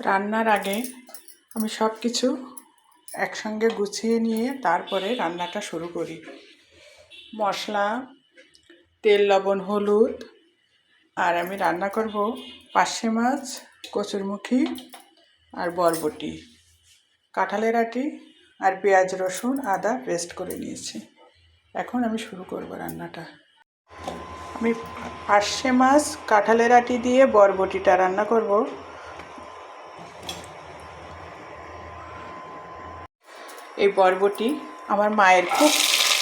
রান্নার আগে আমি সব কিছু একসঙ্গে গুছিয়ে নিয়ে তারপরে রান্নাটা শুরু করি। মশলা, তেল, লবণ, হলুদ, আর আমি রান্না করব পার্শে মাছ, কচুরমুখী আর বরবটি। কাঁঠালের আটি আর পেঁয়াজ, রসুন, আদা পেস্ট করে নিয়েছি। এখন আমি শুরু করব রান্নাটা। আমি পার্শে মাছ, কাঁঠালের আটি দিয়ে বরবটিটা রান্না করব। এই বরবটি আমার মায়ের খুব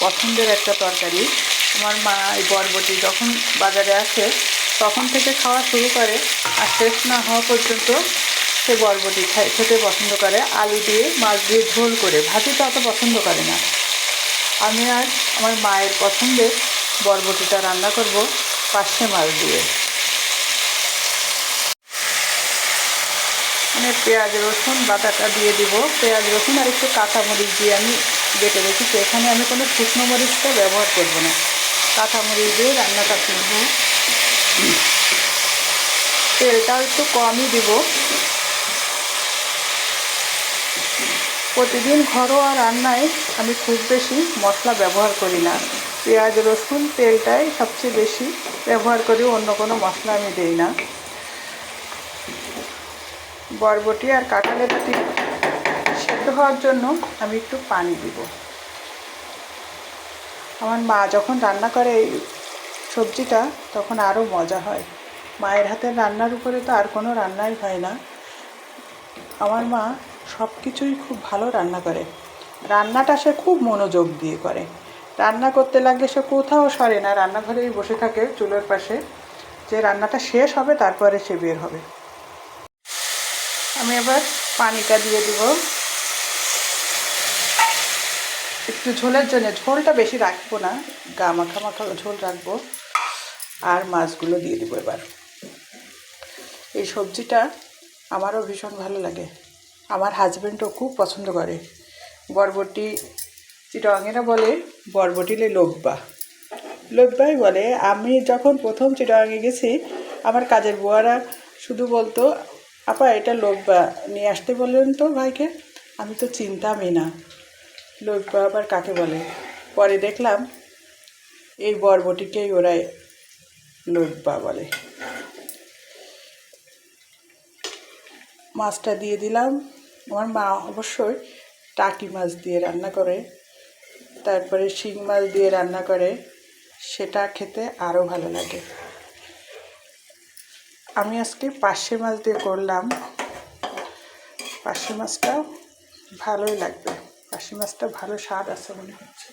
পছন্দের একটা তরকারি। আমার মা এই বরবটি যখন বাজারে আসে, তখন থেকে খাওয়া শুরু করে আর শেষ না হওয়া পর্যন্ত সে বরবটি খাই খেতে পছন্দ করে। আলু দিয়ে, মাছ দিয়ে ঝোল করে ভাজি তো অত পছন্দ করে না। আমি আজ আমার মায়ের পছন্দের বরবটিটা রান্না করব পার্শে মাছ দিয়ে। মানে পেঁয়াজ, রসুন, বাটাটা দিয়ে দিব। পেঁয়াজ, রসুন আর একটু কাঁচামরিচ দিয়ে আমি বেটে রেখেছি। এখানে আমি কোনো শুকনো মরিচটা ব্যবহার করব না। কাঁচামরিচ দিয়ে রান্নাটা করব। তেলটাও একটু কমই দিব। প্রতিদিন ঘরোয়া রান্নায় আমি খুব বেশি মশলা ব্যবহার করি না। পেঁয়াজ, রসুন, তেলটাই সবচেয়ে বেশি ব্যবহার করি, অন্য কোনো মশলা আমি দিই না। বরবটি আর কাঁঠালের আটি সেদ্ধ হওয়ার জন্য আমি একটু পানি দিব। আমার মা যখন রান্না করে এই সবজিটা, তখন আরও মজা হয়। মায়ের হাতের রান্নার উপরে তো আর কোনো রান্নাই হয় না। আমার মা সব কিছুই খুব ভালো রান্না করে। রান্নাটা সে খুব মনোযোগ দিয়ে করে। রান্না করতে লাগলে সে কোথাও সরে না, রান্নাঘরেই বসে থাকে চুলোর পাশে। যে রান্নাটা শেষ হবে, তারপরে সে বের হবে। আমি এবার পানিটা দিয়ে দিব। একটু ঝোলের জন্য, ঝোলটা বেশি রাখব না, গা মাখা মাখা ঝোল রাখব। আর মাছগুলো দিয়ে দেবো এবার। এই সবজিটা আমারও ভীষণ ভালো লাগে। আমার হাজব্যান্ডও খুব পছন্দ করে। বরবটি চিটংয়েরা বলে বরবটিলে লোব্বা। লোব্বাই বলে, আমি যখন প্রথম চিটংয়ে গেছি, আমার কাজের বুয়ারা শুধু বলতো আপা, এটা লোব্বা নিয়ে আসতে বললেন তো ভাইকে। আমি তো চিনতামই না। লোব্বা আবার কাকে বলে? পরে দেখলাম এই বরবটিকেই ওরা লোব্বা বলে। মাছটা দিয়ে দিলাম। আমার মা অবশ্যই টাকি মাছ দিয়ে রান্না করে, তারপরে শিং মাছ দিয়ে রান্না করে, সেটা খেতে আরও ভালো লাগে। আমি আজকে পার্শে মাছ দিয়ে করলাম। পার্শে মাছটা ভালোই লাগবে। পার্শে মাছটা ভালো স্বাদ আছে মনে হচ্ছে।